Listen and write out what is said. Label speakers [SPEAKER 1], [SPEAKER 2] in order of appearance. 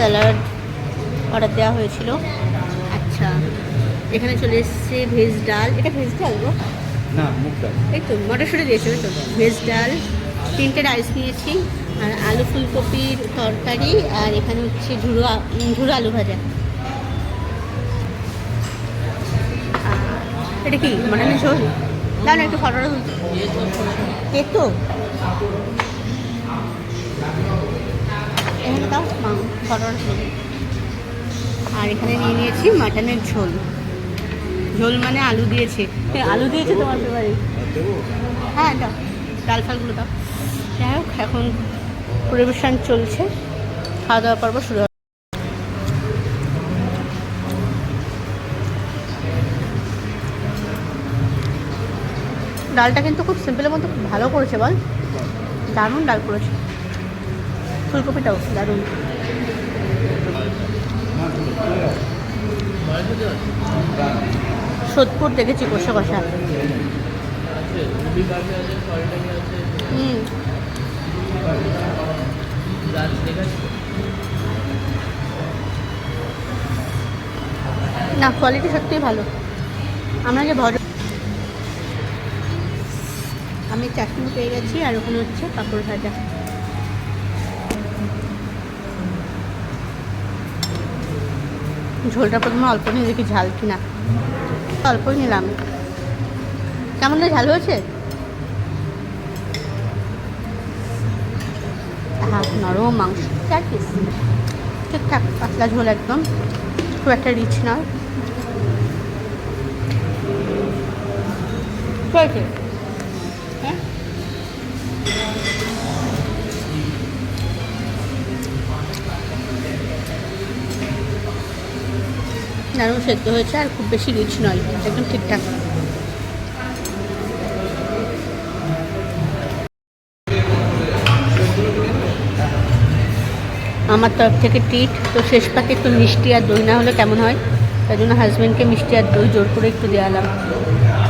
[SPEAKER 1] Salad order দেওয়া হয়েছিল। আচ্ছা। এখানে চলে এসছে ভেজ ডাল। এটা ভেজ ডাল গো?
[SPEAKER 2] না মুগ ডাল।
[SPEAKER 1] এই তো মটরশুঁটি দিয়েছে ওই তো। ভেজ ডাল তিনটে রাইস নিয়েছি আর আলু ফুলকপির তরকারি আর এখানে হচ্ছে ঝুড়ো ঝুড়ো আলু ভাজা। এটা কি মাটনের ঝোল? দাও না একটু ফটোটা তুলতে তো এখানে দাও ফটোটা আর এখানে নিয়ে নিয়েছি মাটনের ঝোল। ঝোল মানে আলু দিয়েছে। হ্যাঁ, আলু দিয়েছে তোমার ফেভারিট হ্যাঁ দাও। ডাল ফালগুলো দাও। যাই হোক এখন পরিবেশন চলছে। খাওয়া দাওয়া পর্ব শুরু ডালটা কিন্তু খুব সিম্পলের মধ্যে খুব ভালো করেছে বল? দারুণ ডাল করেছে। ফুলকপিটাও দারুণ। সোদপুর দেখেছি কষা কষা। না কোয়ালিটি সত্যিই ভালো। আমরা যে ভজ আমি চাটনি পেয়ে গেছি আর ওখানে হচ্ছে পাঁপড় ভাজা। ঝোলটা প্রথমে অল্প নিয়ে দেখি ঝাল কিনা। অল্পই নিলাম। কেমন ঝাল হয়েছে? হ্যাঁ নরম মাংস। চার পিস ঠিকঠাক, পাতলা ঝোল একদম। খুব একটা রিচ নয়। হ্যাঁ? দারুণ সেদ্ধ হয়েছে আর খুব বেশি রিচ নয়, একদম ঠিকঠাক। আমার তরফ থেকে টিট তো শেষ পাতে একটু মিষ্টি আর দই না হলে কেমন হয়? তাই জন্য হাজব্যান্ডকে মিষ্টি আর দই জোর করে একটু দেওয়ালাম